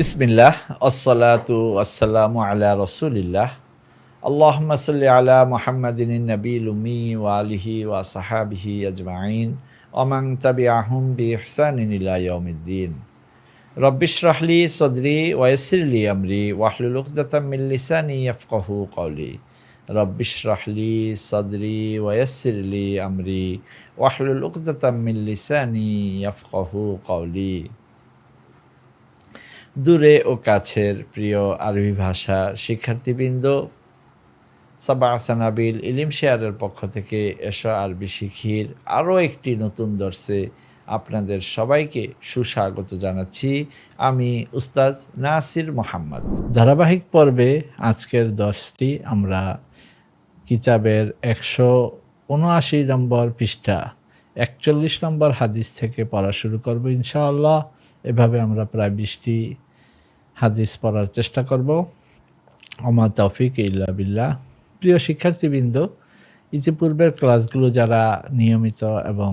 بسم الله الصلاة والسلام على رسول الله اللهم صل على محمد النبي الأمي وآله وصحابه أجمعين ومن تبعهم بإحسان إلى يوم الدين رب اشرح لي صدري ويسر لي أمري واحلل عقدة من لساني يفقه قولي رب اشرح لي صدري ويسر لي أمري واحلل عقدة من لساني يفقه قولي দূরে ও কাছের প্রিয় আরবি ভাষা শিক্ষার্থীবৃন্দ, সাবা আসানাবিল ইলিম শেয়ারের পক্ষ থেকে এসো আরবি শিখির আরও একটি নতুন দর্শে আপনাদের সবাইকে সুস্বাগত জানাচ্ছি আমি উস্তাজ নাসির মোহাম্মদ। ধারাবাহিক পর্বে আজকের দশটি আমরা কিতাবের একশো উনআশি নম্বর পৃষ্ঠা একচল্লিশ নম্বর হাদিস থেকে পড়া শুরু করব ইনশাআল্লাহ। এভাবে আমরা প্রায় বিশটি হাদিস পড়ার চেষ্টা করব। আমা তৌফিক ইল্লা বিল্লাহ। প্রিয় শিক্ষার্থীবৃন্দ, ইতিপূর্বের ক্লাসগুলো যারা নিয়মিত এবং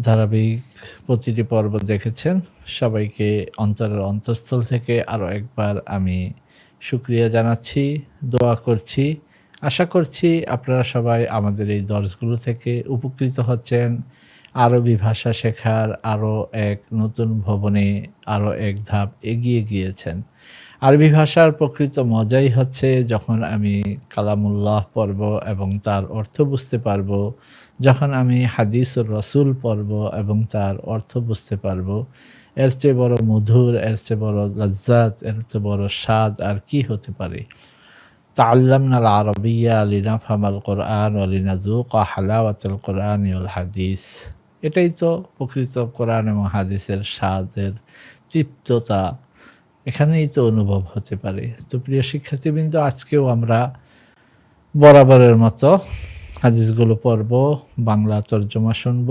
ধারাবাহিক প্রতিটি পর্ব দেখেছেন, সবাইকে অন্তরের অন্তঃস্থল থেকে আরও একবার আমি সুক্রিয়া জানাচ্ছি, দোয়া করছি। আশা করছি আপনারা সবাই আমাদের এই দর্শগুলো থেকে উপকৃত হচ্ছেন। আরবি ভাষা শেখার আরও এক নতুন ভবনে আরও এক ধাপ এগিয়ে গিয়েছেন আরবি ভাষার প্রকৃত মজাই হচ্ছে যখন আমি কালামুল্লাহ পড়ব এবং তার অর্থ বুঝতে পারব যখন আমি হাদিসুর রসুল পড়ব এবং তার অর্থ বুঝতে পারব এর চেয়ে বড় মধুর এর চেয়ে বড় লজ্জাত এর চেয়ে বড় স্বাদ আর কি হতে পারে تعلمنا العربية لنفهم القرآن ولنذوق حلاوة القرآن والحديث এটাই তো প্রকৃত কোরআন এবং হাদিসের স্বাদের তৃপ্ততা। এখানেই তো অনুভব হতে পারে। তো প্রিয় শিক্ষার্থীবৃন্দ, আজকেও আমরা বরাবরের মতো হাদিসগুলো পড়ব, বাংলা তর্জমা শুনব,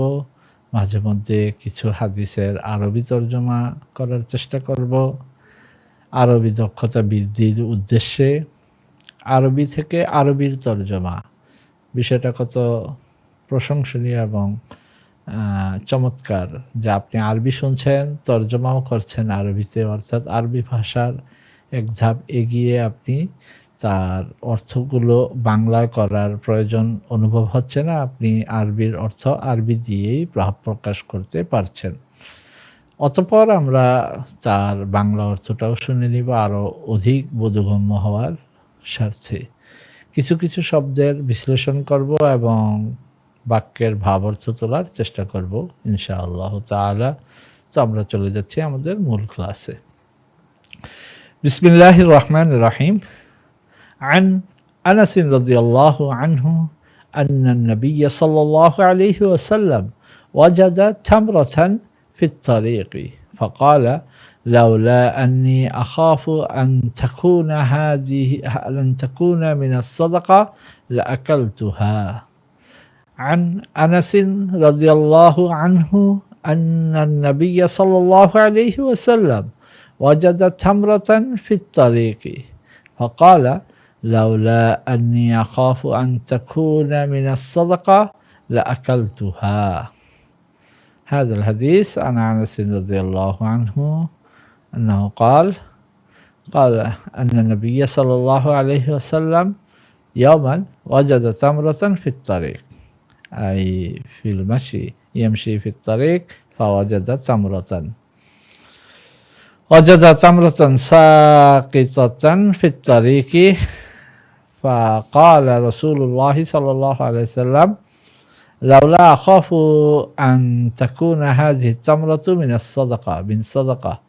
মাঝে মধ্যে কিছু হাদিসের আরবি তর্জমা করার চেষ্টা করব। আরবি দক্ষতা বৃদ্ধির উদ্দেশ্যে আরবি থেকে আরবির তর্জমা। বিষয়টা কত প্রশংসনীয় এবং চমৎকার। যে আপনি আরবি শুনছেন, তর্জমাও করছেন আরবিতে, অর্থাৎ আরবি ভাষার এক ধাপ এগিয়ে আপনি তার অর্থগুলো বাংলায় করার প্রয়োজন অনুভব হচ্ছে না, আপনি আরবির অর্থ আরবি দিয়েই প্রকাশ করতে পারছেন। অতপর আমরা তার বাংলা অর্থটাও শুনে নিব আরও অধিক বোধগম্য হওয়ার স্বার্থে। কিছু কিছু শব্দের বিশ্লেষণ করব এবং বাক্যের ভাব অর্থ তোলার চেষ্টা করব ইনশাআল্লাহ তালা তো আমরা চলে যাচ্ছি আমাদের মূল ক্লাসে বিসমিল্লাহ রহমান রাহিম عن أنس رضي الله عنه أن النبي صلى الله عليه وسلم وجد تمرة في الطريق فقال لولا أني أخاف أن تكون هذه أن تكون من الصدقة لأكلتها عن أنس رضي الله عنه أن النبي صلى الله عليه وسلم وجد تمرة في الطريق فقال لولا أني أخاف أن تكون من الصدقة لأكلتها. هذا الحديث عن أنس رضي الله عنه أنه قال قال أن النبي صلى الله عليه وسلم يوما وجد تمرة في الطريق. أي في المشي يمشي في الطريق فوجد تمرة. وجد تمرة ساقطة في الطريق فقال رسول الله صلى الله عليه وسلم لولا أخاف أن تكون هذه التمرة من الصدقة من صدقة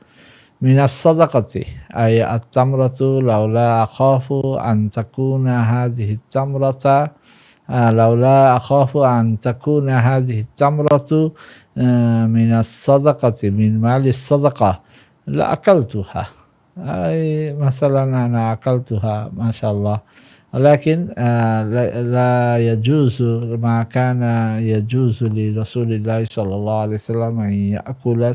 من الصدقة. أي التمرة لولا أخاف أن تكون هذه التمرة لولا أخاف أن تكون هذه التمرة من الصدقة من مال الصدقة. لأكلتها. أي مثلا أنا أكلتها ما شاء الله. ولكن لا يجوز ما كان يجوز لرسول الله صلى الله عليه وسلم أن يأكل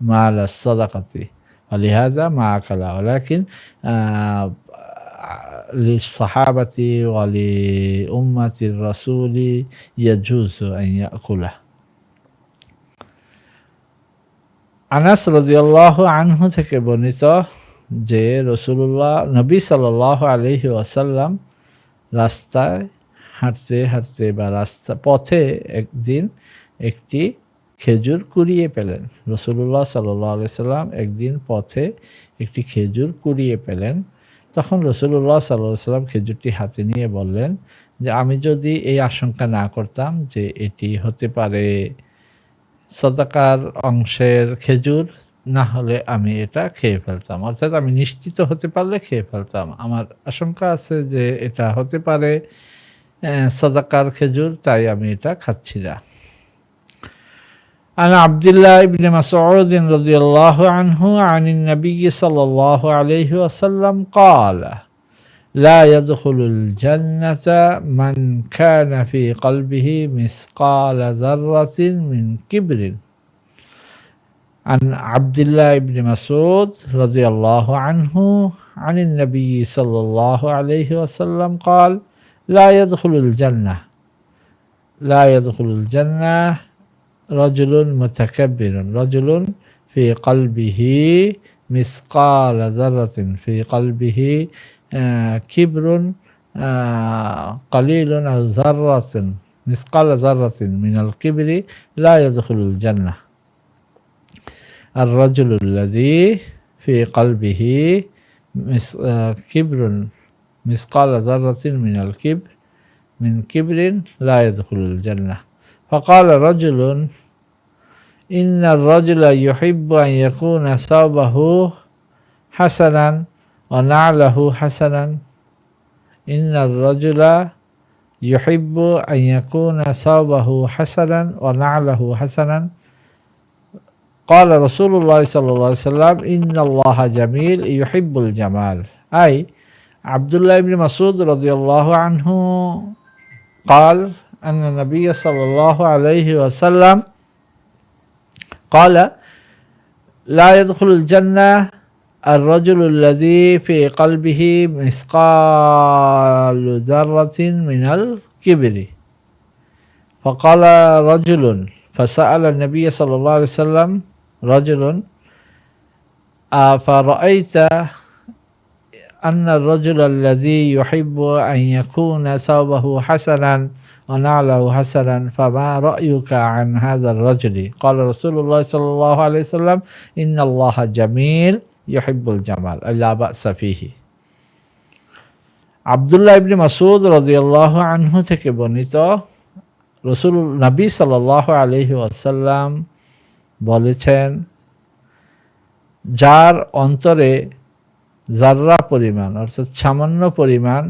مال الصدقة. ولهذا ما أكل ولكن লিসাহাবাতি ওয়ালি উম্মাতির রাসুলি ইয়াজুজ ইয়াকুলা আনাস রদিয়াল্লাহ আনহু থেকে বর্ণিত যে রসুল্লাহ নবী সাল আলহি আসাল্লাম রাস্তায় হাঁটতে হাঁটতে বা রাস্তা পথে একদিন একটি খেজুর কুড়িয়ে পেলেন। রসুল্লাহ সাল্লাহ আলি সাল্লাম একদিন পথে একটি খেজুর কুড়িয়ে পেলেন। তখন রসুল্লাহ সাল্লাহ সাল্লাম খেজুরটি হাতে নিয়ে বললেন যে, আমি যদি এই আশঙ্কা না করতাম যে এটি হতে পারে সদাকার অংশের খেজুর, না হলে আমি এটা খেয়ে ফেলতাম। অর্থাৎ আমি নিশ্চিত হতে পারলে খেয়ে ফেলতাম। আমার আশঙ্কা আছে যে এটা হতে পারে সদাকার খেজুর, তাই আমি এটা খাচ্ছি না। عن عبد الله بن مسعود رضي الله عنه عن النبي صلى الله عليه وسلم قال لا يدخل الجنة من كان في قلبه مثقال ذرة من كبر. عن عبد الله بن مسعود رضي الله عنه عن النبي صلى الله عليه وسلم قال لا يدخل الجنة لا يدخل الجنة رجل متكبر رجل في قلبه مثقال ذرة في قلبه آه كبر آه قليل ذرة مثقال ذرة من الكبر لا يدخل الجنة. الرجل الذي في قلبه آه كبر مثقال ذرة من الكبر من كبر لا يدخل الجنة. فقال رجل إن الرجل يحب أن يكون ثوبه حسنا ونعله حسنا. إن الرجل يحب أن يكون ثوبه حسنا ونعله حسنا. قال رسول الله صلى الله عليه وسلم إن الله جميل يحب الجمال. أي عبد الله بن مسعود رضي الله عنه قال أن النبي صلى الله عليه وسلم قال لا يدخل الجنة الرجل الذي في قلبه مثقال ذرة من الكبر. فقال رجل فسأل النبي صلى الله عليه وسلم رجل فرأيت أن الرجل الذي يحب أن يكون ثوبه حسنا ونعله حسنا فما رأيك عن هذا الرجل قال رسول الله صلى الله عليه وسلم إن الله جميل يحب الجمال لا بأس فيه আবদুল্লাহ ইবনে মাসুদ রদিয়াল্লাহ আনহু থেকে বর্ণিত রসুল নবী সাল্লাহ আলহি আসাল্লাম বলেছেন যার অন্তরে জাররা পরিমাণ অর্থাৎ সামান্য পরিমাণ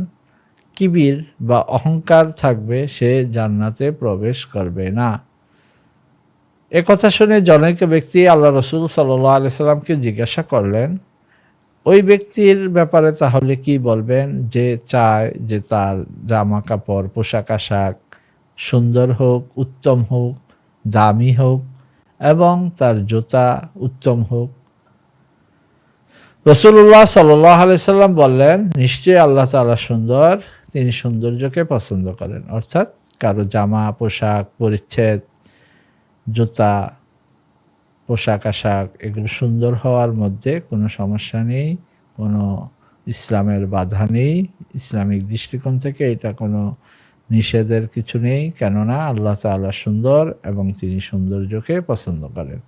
কিবির বা অহংকার থাকবে, সে জান্নাতে প্রবেশ করবে না। কথা শুনে জনৈক ব্যক্তি আল্লাহ রসুল সাল্লাহ আলিয়াল্লামকে জিজ্ঞাসা করলেন, ওই ব্যক্তির ব্যাপারে তাহলে কি বলবেন? যে চায় যে তার জামা কাপড় পোশাক আশাক সুন্দর হোক, উত্তম হোক, দামি হোক এবং তার জুতা উত্তম হোক? রসুল্লাহ সাল্লাহ সাল্লাম বললেন, নিশ্চয়ই আল্লাহ তালা সুন্দর তিনি সৌন্দর্যকে পছন্দ করেন। অর্থাৎ কারও জামা, পোশাক, পরিচ্ছেদ, জুতা, পোশাক, আশাক এগুলো সুন্দর হওয়ার মধ্যে কোনো সমস্যা নেই, কোনো ইসলামের বাধা নেই, ইসলামিক দৃষ্টিকোণ থেকে এটা কোনো নিষেধের কিছু নেই, কেননা আল্লাহ তালা সুন্দর এবং তিনি সৌন্দর্যকে পছন্দ করেন।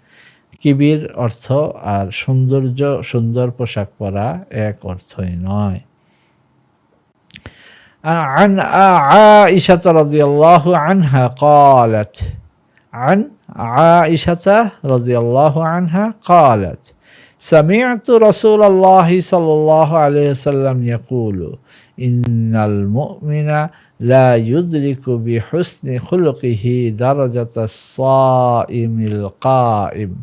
কিবির অর্থ আর সৌন্দর্য, সুন্দর পোশাক পরা এক অর্থই নয়। عن عائشة رضي الله عنها قالت. عن عائشة رضي الله عنها قالت. سمعت رسول الله صلى الله عليه وسلم يقول إن المؤمن لا يدرك بحسن خلقه درجة الصائم القائم.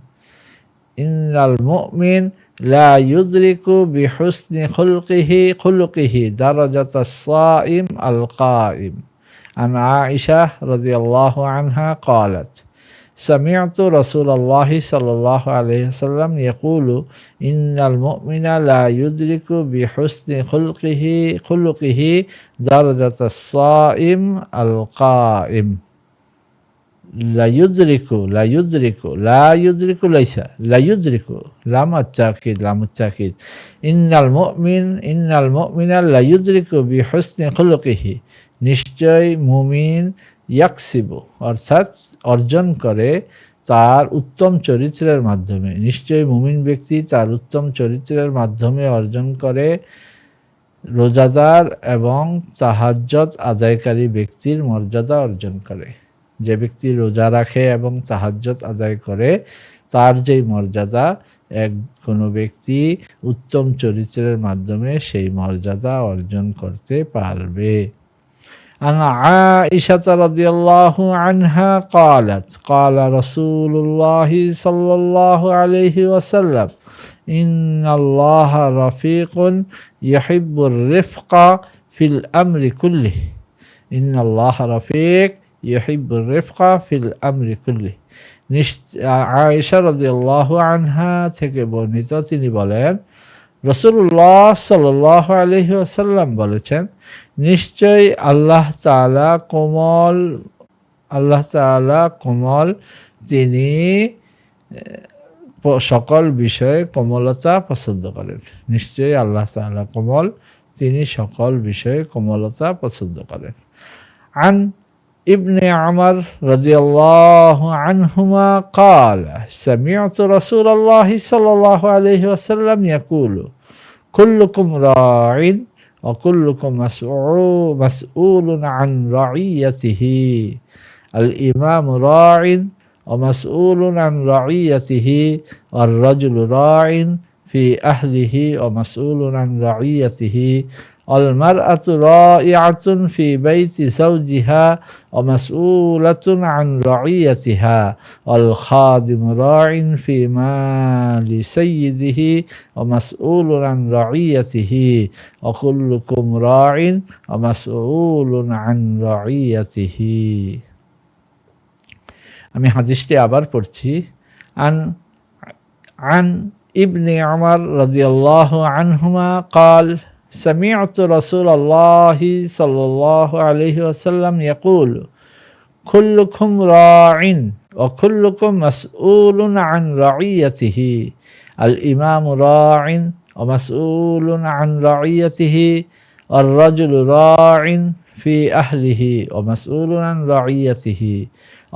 إن المؤمن لا يدرك بحسن خلقه خلقه درجة الصائم القائم. عن عائشة رضي الله عنها قالت سمعت رسول الله صلى الله عليه وسلم يقول إن المؤمن لا يدرك بحسن خلقه خلقه درجة الصائم القائم. লাইউদ্রিকু লাইউদ্রিকু লাইউদ্রিকু লাইসা লাইউদ্রিকু লামাত চাকিদ লামুত চাকিদ ইন্নাল মুমিন, ইন্নাল মুমিনা লাইউদ্রিকু বিহসনি খুলুকিহি। নিশ্চয় মুমিন ইয়াকসিবু, অর্থাৎ অর্জন করে তার উত্তম চরিত্রের মাধ্যমে। নিশ্চয়ই মুমিন ব্যক্তি তার উত্তম চরিত্রের মাধ্যমে অর্জন করে রোজাদার এবং তাহাজ্জত আদায়কারী ব্যক্তির মর্যাদা অর্জন করে। যে ব্যক্তি রোজা রাখে এবং তাহাজ্জত আদায় করে তার যেই মর্যাদা এক কোনো ব্যক্তি উত্তম চরিত্রের মাধ্যমে সেই মর্যাদা অর্জন করতে পারবে عن عائشة رضي الله عنها قالت قال رسول الله صلى الله عليه وسلم إن الله رفيق يحب الرفق في الأمر كله إن الله رفيق ইহিব রেফকা ফিল আমরি কুল্লি আয়েশা রদিয়াল্লাহ আনহা থেকে বর্ণিত তিনি বলেন রসুল্লাহ সাল আলহি আসাল্লাম বলেছেন, নিশ্চয়ই আল্লাহ তালা কোমল, আল্লাহ তালা কোমল, তিনি সকল বিষয়ে কোমলতা পছন্দ করেন। নিশ্চয়ই আল্লাহ তালা কোমল, তিনি সকল বিষয়ে কোমলতা পছন্দ করেন। আন ابن عمر رضي الله عنهما قال سمعت رسول الله صلى الله عليه وسلم يقول كلكم راع وكلكم مسؤول عن رعيته. الإمام راع ومسؤول عن رعيته والرجل راع في أهله ومسؤول عن رعيته. المرأة رائعة في بيت زوجها ومسؤولة عن رعيتها والخادم راع في مال سيده ومسؤول عن رعيته وكلكم راع ومسؤول عن رعيته আমি হাদিসটি আবার পড়ছি আন عن ابن عمر رضي الله عنهما قال سمعت رسول الله صلى الله عليه وسلم يقول كلكم راع وكلكم مسؤول عن رعيته. الإمام راع ومسؤول عن رعيته الرجل راع في أهله ومسؤول عن رعيته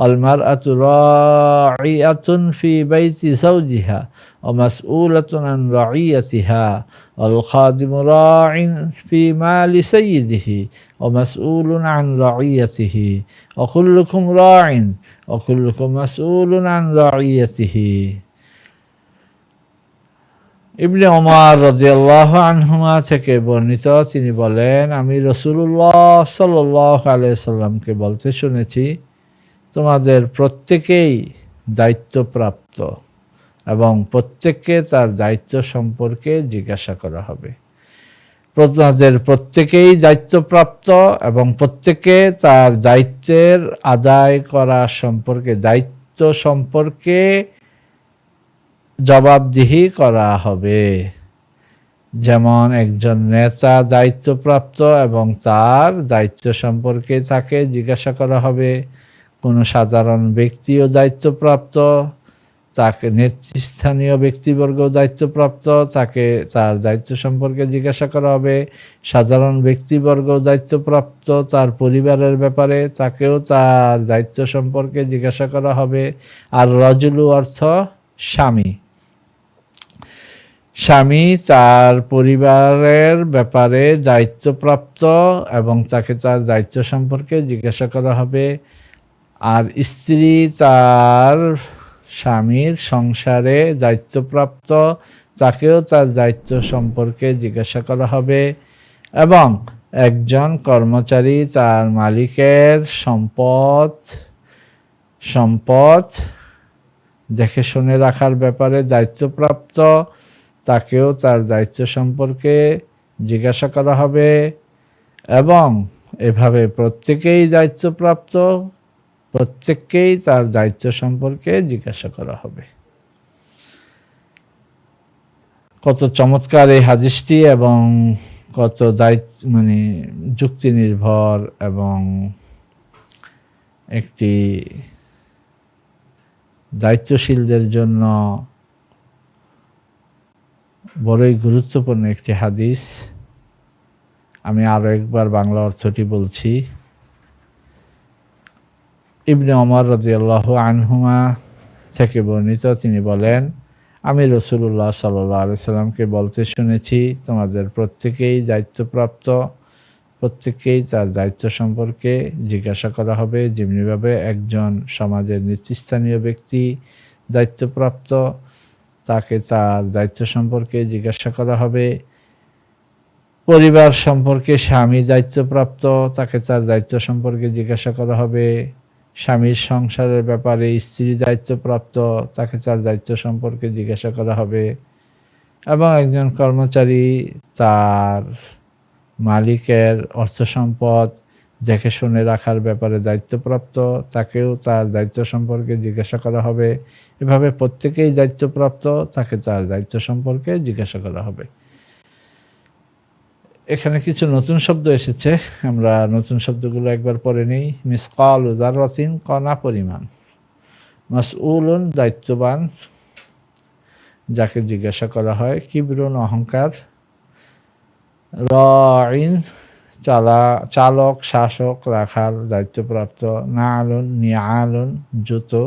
المرأة راعية في بيت زوجها ومسؤولة عن رعيتها والخادم راع في مال سيده ومسؤول عن رعيته وكلكم راع وكلكم مسؤول عن رعيته ইবনে ওমর রদিয়াল্লাহ আনহুমা থেকে বর্ণিত তিনি বলেন আমি রসুল্লাহ সাল্লাহ আলাইসাল্লামকে বলতে শুনেছি তোমাদের প্রত্যেকেই দায়িত্বপ্রাপ্ত এবং প্রত্যেককে তার দায়িত্ব সম্পর্কে জিজ্ঞাসা করা হবে। আপনাদের প্রত্যেকেই দায়িত্বপ্রাপ্ত এবং প্রত্যেকে তার দায়িত্বের আদায় করা সম্পর্কে, দায়িত্ব সম্পর্কে জবাবদিহি করা হবে। যেমন একজন নেতা দায়িত্বপ্রাপ্ত এবং তার দায়িত্ব সম্পর্কে তাকে জিজ্ঞাসা করা হবে। কোনো সাধারণ ব্যক্তিও দায়িত্বপ্রাপ্ত। তাকে নেতৃস্থানীয় ব্যক্তিবর্গ দায়িত্বপ্রাপ্ত, তাকে তার দায়িত্ব সম্পর্কে জিজ্ঞাসা করা হবে। সাধারণ ব্যক্তিবর্গ দায়িত্বপ্রাপ্ত তার পরিবারের ব্যাপারে, তাকেও তার দায়িত্ব সম্পর্কে জিজ্ঞাসা করা হবে। আর রজুলু অর্থ স্বামী। স্বামী তার পরিবারের ব্যাপারে দায়িত্বপ্রাপ্ত এবং তাকে তার দায়িত্ব সম্পর্কে জিজ্ঞাসা করা হবে। আর স্ত্রী তার স্বামীর সংসারে দায়িত্বপ্রাপ্ত, তাকেও তার দায়িত্ব সম্পর্কে জিজ্ঞাসা করা হবে এবং একজন কর্মচারী তার মালিকের সম্পদ সম্পদ দেখে শুনে রাখার ব্যাপারে দায়িত্বপ্রাপ্ত, তাকেও তার দায়িত্ব সম্পর্কে জিজ্ঞাসা করা হবে এবং এভাবে প্রত্যেকেই দায়িত্বপ্রাপ্ত। প্রত্যেককেই তার দায়িত্ব সম্পর্কে জিজ্ঞাসা করা হবে। কত চমৎকার এই হাদিসটি এবং কত দায়িত্ব মানে যুক্তি নির্ভর এবং একটি দায়িত্বশীলদের জন্য বড়ই গুরুত্বপূর্ণ একটি হাদিস। আমি আরও একবার বাংলা অর্থটি বলছি। ইবনে অমর রদিয়াল্লাহ আনহুমা থেকে বর্ণিত, তিনি বলেন, আমি রসুল্লাহ সাল্লাহ সাল্লামকে বলতে শুনেছি, তোমাদের প্রত্যেকেই দায়িত্বপ্রাপ্ত, প্রত্যেককেই তার দায়িত্ব সম্পর্কে জিজ্ঞাসা করা হবে। যেমনিভাবে একজন সমাজের নেতৃস্থানীয় ব্যক্তি দায়িত্বপ্রাপ্ত, তাকে তার দায়িত্ব সম্পর্কে জিজ্ঞাসা করা হবে। পরিবার সম্পর্কে স্বামী দায়িত্বপ্রাপ্ত, তাকে তার দায়িত্ব সম্পর্কে জিজ্ঞাসা করা হবে। স্বামীর সংসারের ব্যাপারে স্ত্রী দায়িত্বপ্রাপ্ত, তাকে তার দায়িত্ব সম্পর্কে জিজ্ঞাসা করা হবে। এবং একজন কর্মচারী তার মালিকের অর্থ সম্পদ, দেখে শুনে রাখার ব্যাপারে দায়িত্বপ্রাপ্ত, তাকেও তার দায়িত্ব সম্পর্কে জিজ্ঞাসা করা হবে। এভাবে প্রত্যেকেই দায়িত্বপ্রাপ্ত, তাকে তার দায়িত্ব সম্পর্কে জিজ্ঞাসা করা হবে। এখানে কিছু নতুন শব্দ এসেছে। আমরা নতুন শব্দগুলো একবার পরে নিই। মিসকাল উদারতিন কণা পরিমাণ। মাসউলুন, দায়িত্ববান, যাকে জিজ্ঞাসা করা হয়। কিবরুন, অহংকার। রিন চালা, চালক, শাসক, রাখাল, দায়িত্বপ্রাপ্ত। না আলুন নিয়ালুন জুতো।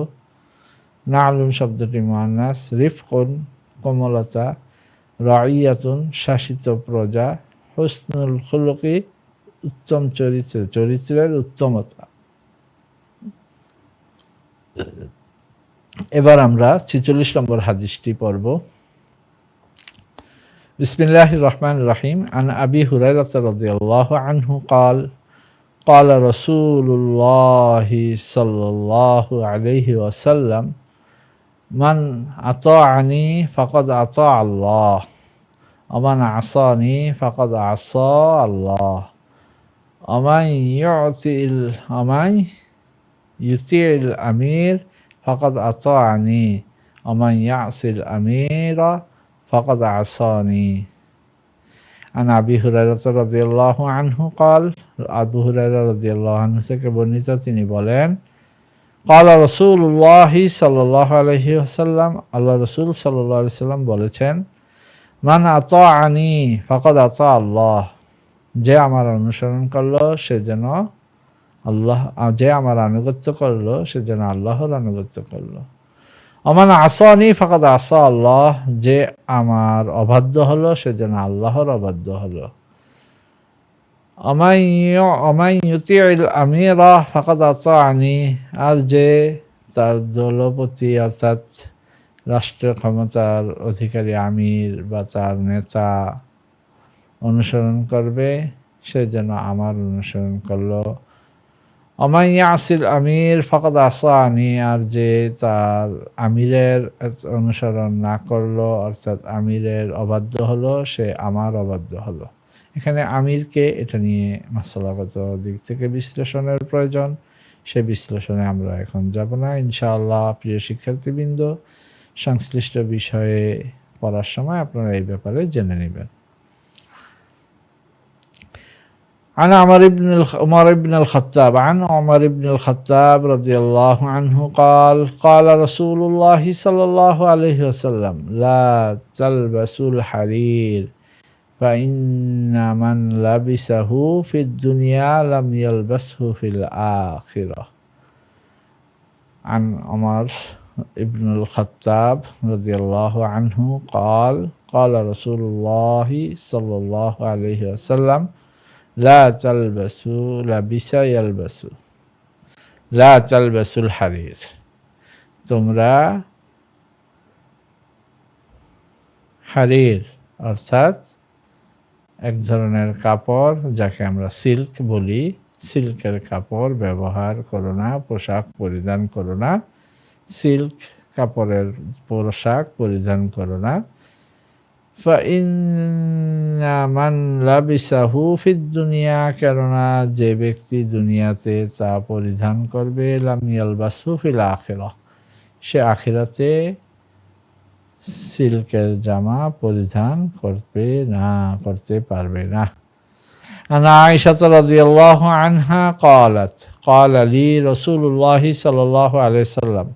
না আলুন শব্দটি মহানাস রিফকুন, কোমলতা। রাইয়াতুন শাসিত প্রজা। হুসনুল খুলকি উত্তম চরিত্র চরিত্রের উত্তমতা এবার আমরা ছিচল্লিশ নম্বর হাদিসটি পড়ব বিসমিল্লাহ রহমান রহিম আন আবি হুরাইরাত রাদিয়াল্লাহু আনহু قال قال رسول الله صلى الله عليه وسلم من أطاعني فقد أطاع الله ومن عصاني فقد عصى الله ومن يعطي ومن يطيع الأمير فقد أطاعني ومن يعصي الأمير فقد عصاني عن أبي هريرة رضي الله عنه قال أبو هريرة رضي الله عنه থেকে বর্ণিত তিনি বলেন قال رسول الله صلى الله عليه وسلم আল্লাহ রসুল সাল্লাল্লাহু আলাইহি সাল্লাম বলেছেন মান আতাআনি ফাকাদ আত আল্লাহ। যে আমার অনুসরণ করল, সে যেন আল্লাহ, যে আমার আনুগত্য করল, সে যেন আল্লাহর আনুগত্য করল। আমার আসানি ফাকাদ আসা আল্লাহ, যে আমার অবাধ্য হলো, সে যেন আল্লাহর অবাধ্য হলো। আমিরা ফাকাদ আনি আর যে তার দলপতি অর্থাৎ রাষ্ট্রীয় ক্ষমতার অধিকারী আমির বা তার নেতা অনুসরণ করবে, সে যেন আমার অনুসরণ করল। অমাইয়া আসিল আমির ফকত আসা আনি আর যে তার আমিরের অনুসরণ না করল, অর্থাৎ আমিরের অবাধ্য হলো, সে আমার অবাধ্য হলো। এখানে আমিরকে এটা নিয়ে মাসালাগত দিক থেকে বিশ্লেষণের প্রয়োজন। সে বিশ্লেষণে আমরা এখন যাব না। ইনশাআল্লাহ, প্রিয় শিক্ষার্থীবৃন্দ সংশ্লিষ্ট বিষয়ে পড়ার সময় আপনারা এই ব্যাপারে জেনে নেবেন عن عمر بن عمر بن الخطاب عن عمر بن الخطاب رضي الله عنه قال قال رسول الله صلى الله عليه وسلم لا تلبسوا الحرير فإن من لبسه في الدنيا لم يلبسه في الآخرة عن عمر ابن الخطاب رضي الله عنه قال قال رسول الله صلى الله عليه وسلم لا تلبسوا لبس يلبسوا لا تلبسوا الحرير তোমরা হারির অর্থাৎ এক ধরনের কাপড় যাকে আমরা সিল্ক বলি সিল্কের কাপড় ব্যবহার করো না পোশাক পরিধান করো না সিল্ক কাপড়ের পোশাক পরিধান করো না মান লাবিসাহু ফিদ দুনিয়া কেননা যে ব্যক্তি দুনিয়াতে তা পরিধান করবে লামিয়াল বাসু ফিল আখেরা সে আখিরাতে সিল্কের জামা পরিধান করবে না করতে পারবে না عن عائشة رضي الله عنها قالت قال لي رسول الله صلى الله عليه وسلم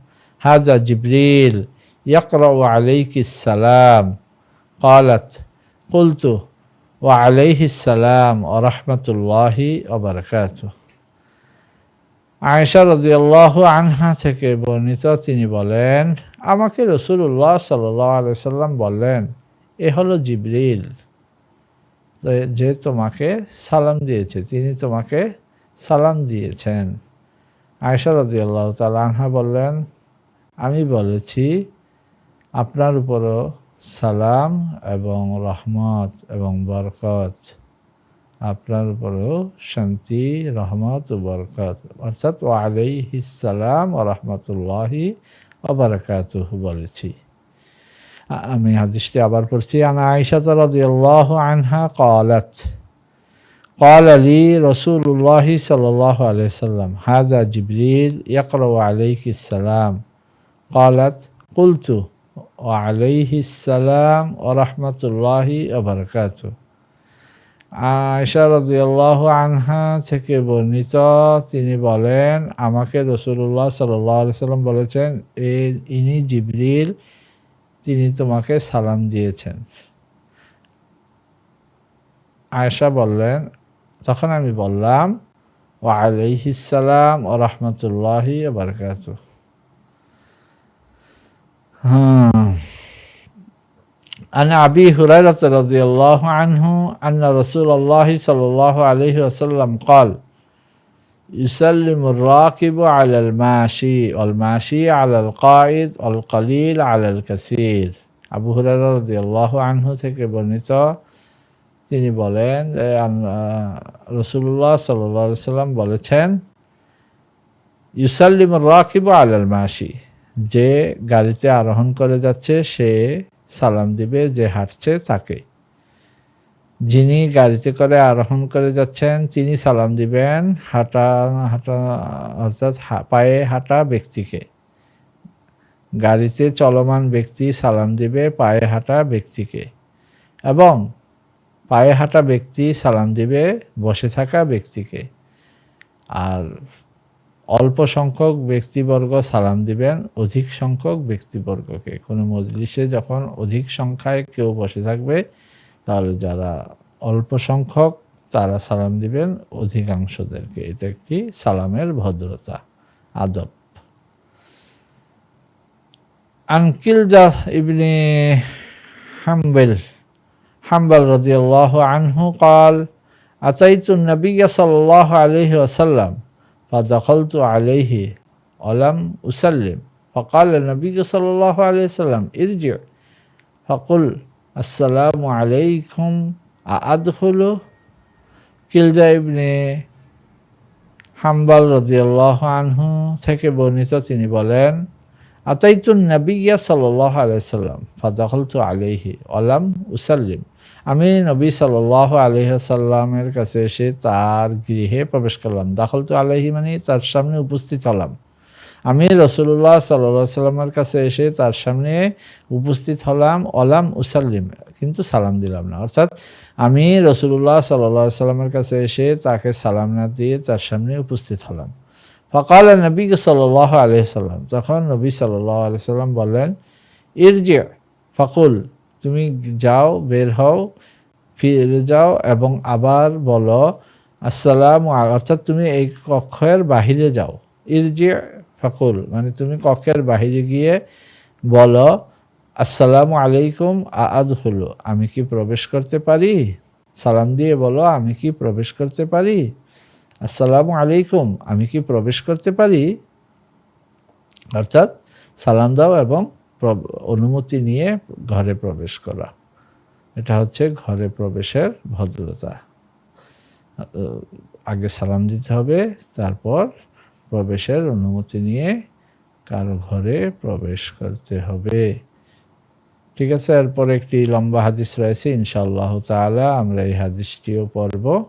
هذا جبريل يقرأ عليك السلام قالت قلت وعليه السلام ورحمة الله وبركاته আয়েশা রদিয়াল্লাহু আনহা থেকে বর্ণিত তিনি বলেন আমাকে রসুল্লাহ সাল্লাম বললেন এ হলো জিবরিল তো- যে তোমাকে সালাম দিয়েছে তিনি তোমাকে সালাম দিয়েছেন আয়েশা রদিয়াল্লাহ তাল আনহা বললেন আমি বলেছি আপনার উপরও সালাম এবং রহমত এবং বরকত আপনার উপরও শান্তি রহমত ও বরকত অর্থাৎ ও আলাইহি সালাম ও রহমতুল্লাহি অবরকাতুহ বলেছি আ- আমি হাদিসটি আবার পড়ছি আনা আয়েশা রাদিয়াল্লাহু আনহা قالت قال لي رسول الله صلى الله عليه وسلم هذا جبريل يقرأ عليك السلام قالت قلت وعليه السلام ورحمة الله وبركاته আয়সা রাদিয়াল্লাহু আনহা থেকে বর্ণিত তিনি বলেন আমাকে রসুল্লাহ সাল্লাহ সাল্লাম বলেছেন এই ইনি জিবরিল তিনি তোমাকে সালাম দিয়েছেন আয়েশা বললেন তখন আমি বললাম ও আলাইহিসালাম ও রহমতুল্লাহি বারকাত হ্যাঁ عن أبي هريرة رضي الله عنه أن رسول الله صلى الله عليه وسلم قال يسلم الراكب على الماشي والماشي على القائد والقليل على الكثير আবু হুরায়রা রাদিয়াল্লাহু আনহু থেকে বর্ণিত তিনি বলেন যে রসুল্লাহ সাল্লাহ সাল্লাম বলেছেন ইউসাল্লিম রাকিব আলাল মাসি যে গাড়িতে আরোহণ করে যাচ্ছে, সে সালাম দিবে যে হাঁটছে তাকে। যিনি গাড়িতে করে আরোহণ করে যাচ্ছেন, তিনি সালাম দিবেন হাঁটা হাঁটা, অর্থাৎ পায়ে হাঁটা ব্যক্তিকে। গাড়িতে চলমান ব্যক্তি সালাম দিবে পায়ে হাঁটা ব্যক্তিকে এবং পায়ে হাঁটা ব্যক্তি সালাম দিবে বসে থাকা ব্যক্তিকে। আর অল্প সংখ্যক ব্যক্তিবর্গ সালাম দিবেন, অধিক সংখ্যক ব্যক্তিবর্গকে। কোনো মজলিসে যখন অধিক সংখ্যায় কেউ বসে থাকবে, তাহলে যারা অল্প সংখ্যক, তারা সালাম দিবেন অধিকাংশদেরকে। এটা একটি সালামের ভদ্রতা, আদব। আনকিল দাস ইবনে হাম্বেল, হাম্বাল রদিয়াল্লাহ আনহু কাল, আতাইতুন নবী সাল্লাহ আলহি আসাল্লাম فدخلت عليه ولم أسلم فقال النبي صلى الله عليه وسلم ارجع فقل السلام عليكم أأدخل কিলদা ইবনে হাম্বাল রদিয়াল্লাহ আনহু থেকে বর্ণিত তিনি বলেন আতাইতুন নবিয়া সাল্লাহ আলাইসাল্লাম ফাদাখলতু আলাইহি অলাম উসাল্লিম আমি নবী সাল্লাহ আলহিহাসাল্লামের কাছে এসে তার গৃহে প্রবেশ করলাম। দাখল তো আলহি মানে তার সামনে উপস্থিত হলাম। আমি রসুল্লাহ সাল্লাহ সাল্লামের কাছে এসে তার সামনে উপস্থিত হলাম, অলাম উসাল্লিম, কিন্তু সালাম দিলাম না। অর্থাৎ আমি রসুল্লাহ সাল্লাহ সাল্লামের কাছে এসে তাকে সালাম না দিয়ে তার সামনে উপস্থিত হলাম। ফকাল নবী সাল্লাহ আলহিসাল্লাম তখন নবী সাল্লাহ আলহিসাল্লাম বললেন, ইরজে, ফকুল তুমি যাও, বের হও, ফিরে যাও এবং আবার বলো, আসসালাম অর্থাৎ তুমি এই কক্ষের বাহিরে যাও। ইরজি ফাকুল মানে তুমি কক্ষের বাহিরে গিয়ে বলো, আসসালামু আলাইকুম আদ হলো আমি কি প্রবেশ করতে পারি? সালাম দিয়ে বলো, আমি কি প্রবেশ করতে পারি? আসসালামু আলাইকুম, আমি কি প্রবেশ করতে পারি? অর্থাৎ সালাম দাও এবং অনুমতি নিয়ে ঘরে প্রবেশ করা। এটা হচ্ছে ঘরে প্রবেশের ভদ্রতা। আগে সালাম দিতে হবে, তারপর প্রবেশের অনুমতি নিয়ে কারও ঘরে প্রবেশ করতে হবে। ঠিক আছে, এরপর একটি লম্বা হাদিস রয়েছে, ইনশাআল্লাহ তাআলা আমরা এই হাদিসটিও পড়ব।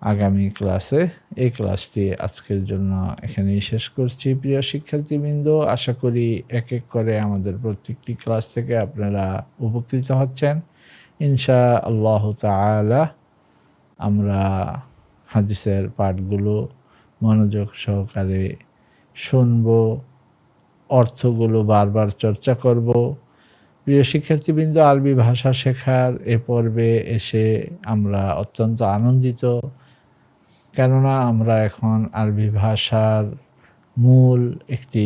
আগামী ক্লাসে এই ক্লাসটি আজকের জন্য এখানেই শেষ করছি। প্রিয় শিক্ষার্থীবৃন্দ, আশা করি এক এক করে আমাদের প্রত্যেকটি ক্লাস থেকে আপনারা উপকৃত হচ্ছেন। ইনশা আল্লাহ তাআলা আমরা হাদিসের পাঠগুলো মনোযোগ সহকারে শুনব, অর্থগুলো বারবার চর্চা করব। প্রিয় শিক্ষার্থীবৃন্দ, আরবি ভাষা শেখার এ পর্বে এসে আমরা অত্যন্ত আনন্দিত। কেননা আমরা এখন আরবি ভাষার মূল একটি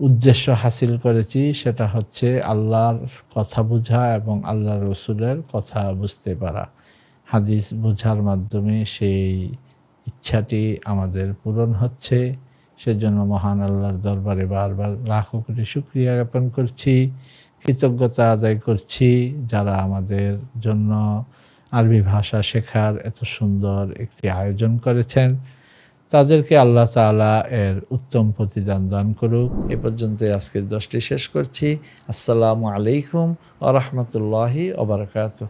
উদ্দেশ্য হাসিল করেছি, সেটা হচ্ছে আল্লাহর কথা বোঝা এবং আল্লাহ রসুলের কথা বুঝতে পারা। হাদিস বোঝার মাধ্যমে সেই ইচ্ছাটি আমাদের পূরণ হচ্ছে। সেজন্য মহান আল্লাহর দরবারে বারবার লাখো কোটি শুক্রিয়া জ্ঞাপন করছি, কৃতজ্ঞতা আদায় করছি যারা আমাদের জন্য আরবি ভাষা শেখার এত সুন্দর একটি আয়োজন করেছেন। তাদেরকে আল্লাহ তালা এর উত্তম প্রতিদান দান করুক। এ পর্যন্ত আজকের দশটি শেষ করছি। আসসালামু আলাইকুম আ রহমতুল্লাহি ওবরাকাতুহ